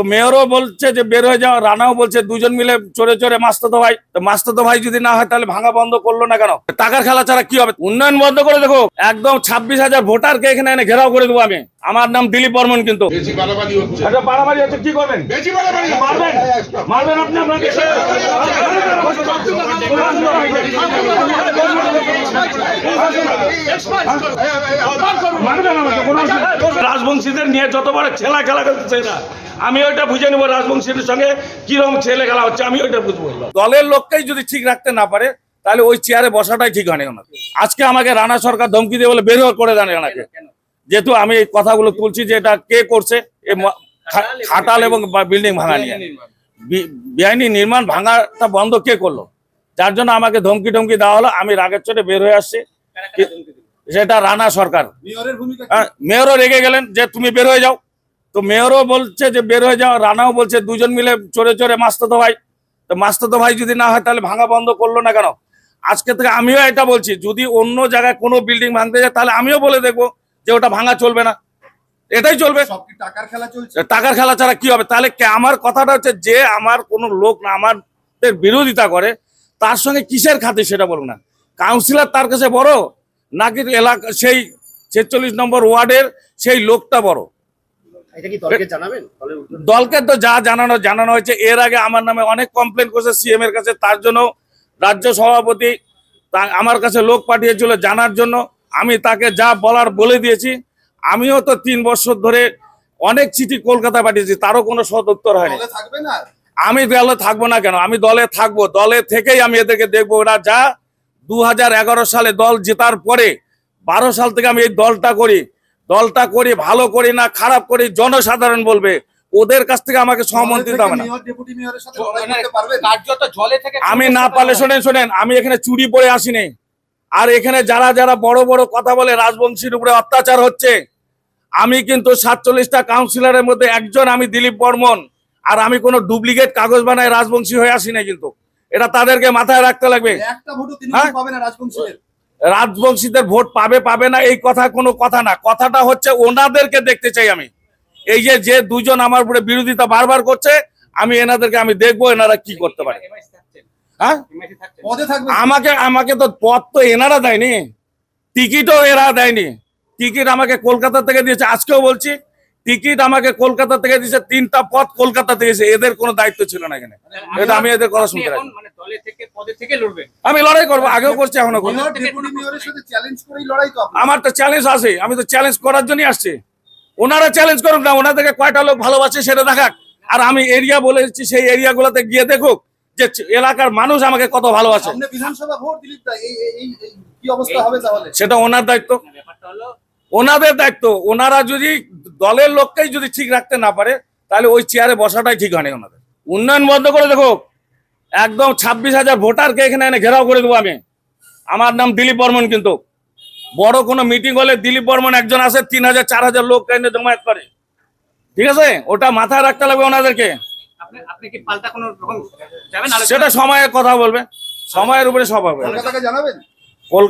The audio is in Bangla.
তো মেয়রও বলছে যে বের হয়ে যাও রানাও বলছে দুজন মিলে চড়ে চড়ে মাস্তাতো ভাই তো মাস্তাতো ভাই যদি না হয় তাহলে ভাঙা বন্ধ করল না কেন টাকার খেলা ছাড়া কি হবে উন্নয়ন বন্ধ করে দেখো একদম ছাব্বিশ হাজার ভোটারকে এখানে এনে ঘেরাও করে দেবো আমি আমার নাম দিলীপ বর্মন কিন্তু বাড়াবাড়ি হচ্ছে আচ্ছা বাড়াবাড়ি হচ্ছে কি করবেন বেশি বাড়াবাড়ি হচ্ছে। মারবেন মারবেন আপনি আপনাকে মারবেন আমাকে, কোনো অসুবিধা নেই। রাজবংশীদের নিয়ে যত বড় ছেলা খেলা করছে এরা আমি ওইটা বুঝে নেব রাজবংশীদের সঙ্গে কীরকম ছেলে খেলা হচ্ছে আমি ওইটা বুঝব দলের লোককেই যদি ঠিক রাখতে না পারে তাহলে ওই চেয়ারে বসাটাই ঠিক হয় না ওনাকে। আজকে আমাকে রানা সরকার ধমকি দিয়ে বলে বের করে দেন এনাকে যেহেতু আমি এই কথাগুলো তুলছি যে এটা কে করছে খাটাল এবং বিল্ডিং ভাঙা নিয়ে বেআইনি নির্মাণ ভাঙাটা বন্ধ কে করল যার জন্য আমাকে ধমকি টমকি দেওয়া হলো আমি রাগের চোটে বের হয়ে আসছি সেটা রানা সরকার? হ্যাঁ, মেয়রও রেগে গেলেন যে তুমি বের হয়ে যাও। তো মেয়রও বলছে যে বের হয়ে যাও রানাও বলছে দুজন মিলে চড়ে চড়ে মাস্তাতো ভাই। তো মাস্তাতো ভাই যদি না হয় তাহলে ভাঙা বন্ধ করল না কেন? আজকে থেকে আমিও এটা বলছি যদি অন্য জায়গায় কোনো বিল্ডিং ভাঙতে যায় তাহলে আমিও বলে দেখব যে ওটা ভাঙা চলবে না। এটাই চলবে। টাকার খেলা চলছে? টাকার খেলা ছাড়া কি হবে? তাহলে আমার কথাটা হচ্ছে যে আমার কোনো লোক না আমাদের বিরোধিতা করে তার সঙ্গে কিসের খাতে সেটা বলুন না। কাউন্সিলর তার কাছে বড় নাকি এলাকা সেই ছেচল্লিশ নম্বর ওয়ার্ডের সেই লোকটা বড়। দলকে তো যা জানানো জানানো হয়েছে। এর আগে আমার নামে অনেক কমপ্লেন করেছে সিএম এর কাছে তার জন্য রাজ্য সভাপতি তা- আমার কাছে লোক পাঠিয়েছিল জানার জন্য। আমি তাকে যা বলার বলে দিয়েছি। আমিও তো তিন বছর ধরে অনেক চিঠি কলকাতা পাঠিয়েছি তারও কোনো সদ উত্তর হয়নি। আমি দলে থাকব না কেন? আমি দলে থাকব দলে থেকেই আমি এদেরকে দেখব ওরা যা দু হাজার এগারো সালে দল জেতার পরে বারো সাল থেকে আমি এই দলটা করি। দলটা করি ভালো করি না খারাপ করি জনসাধারণ বলবে। ওদের কাছ থেকে আমাকে সহমন্ত্রী দিতে হবে না আমি না পারলে শোনেন শোনেন আমি এখানে চুরি পরে আসিনি। আর এখানে যারা যারা বড় বড় কথা বলে রাজবংশীর উপরে অত্যাচার হচ্ছে আমি কিন্তু সাতচল্লিশটা কাউন্সিলরের মধ্যে একজন আমি দিলীপ বর্মন আর আমি কোনো ডুপ্লিকেট কাগজ বানায় রাজবংশী হয়ে আসি না কিন্তু। এটা তাদেরকে মাথায় রাখতে লাগবে। একটা ভোটও তিনি হ্যাঁ? পাবে না রাজবংশীদের। রাজবংশীদের ভোট পাবে পাবে না এই কথা কোনো কথা না। কথাটা হচ্ছে ওনাদেরকে দেখতে চাই আমি। এই যে যে দুজন আমার উপরে বিরোধিতা বারবার করছে আমি এনাদেরকে আমি দেখব এনারা কি করতে পারে। হ্যাঁ? আমাকে আমাকে তো পথ তো এনারা দেয়নি। টিকিটও এরা দেয়নি। টিকিট আমাকে কলকাতা থেকে দিয়েছে। আজকেও বলছি টিকিট আমাকে কলকাতা থেকে দিয়েছে তিনটা পথ কলকাতা থেকে এদের কোনো দায়িত্ব ছিল না এখানে। এটা আমি এদের কথা শুনতে রাজি। মানে দলে থেকে পদে থেকে লড়বেন? আমি লড়াই করব আগেও করছি এখনও করব মেয়র ডেপুটি মেয়রের সাথে চ্যালেঞ্জ করেই লড়াই তো আমার তো চ্যালেঞ্জ আছে আমি তো চ্যালেঞ্জ করার জন্যই আসছি। ওনারা চ্যালেঞ্জ করুক না ওনাদেরকে কয়টা লোক ভালোবাসে সেটা দেখাক। আর আমি এরিয়া বলেছি সেই এরিয়া এরিয়াগুলোতে গিয়ে দেখুক যে এলাকার মানুষ আমাকে কত ভালোবাসে। সামনে বিধানসভা ভোট দিলীপ দা এই এই- এই এই কি অবস্থা হবে তাহলে? সেটা ওনার দায়িত্ব। ওনাদের দায়িত্ব। ওনারা যদি দলের লোককেই যদি ঠিক রাখতে না পারে তাহলে ওই চেয়ারে বসাটাই ঠিক হয়নি ওনাদের। উন্নয়ন বন্ধ করে দেখো একদম ছাব্বিশ হাজার ভোটারকে এখানে এনে ঘেরাও করে দেবো আমি। আমার নাম দিলীপ বর্মন কিন্তু। বড় কোনো মিটিং হলে দিলীপ বর্মন একজন আসে তিন হাজার চার হাজার লোক এনে জমায়েত করে। ঠিক আছে? ওটা মাথায় রাখতে লাগবে ওনাদেরকে। আপনি আপনি কি পাল্টা কোনো রকম যাবেন? সেটা সময়ের কথা বলবে। সময়ের উপরে সব হবে। জানাবেন?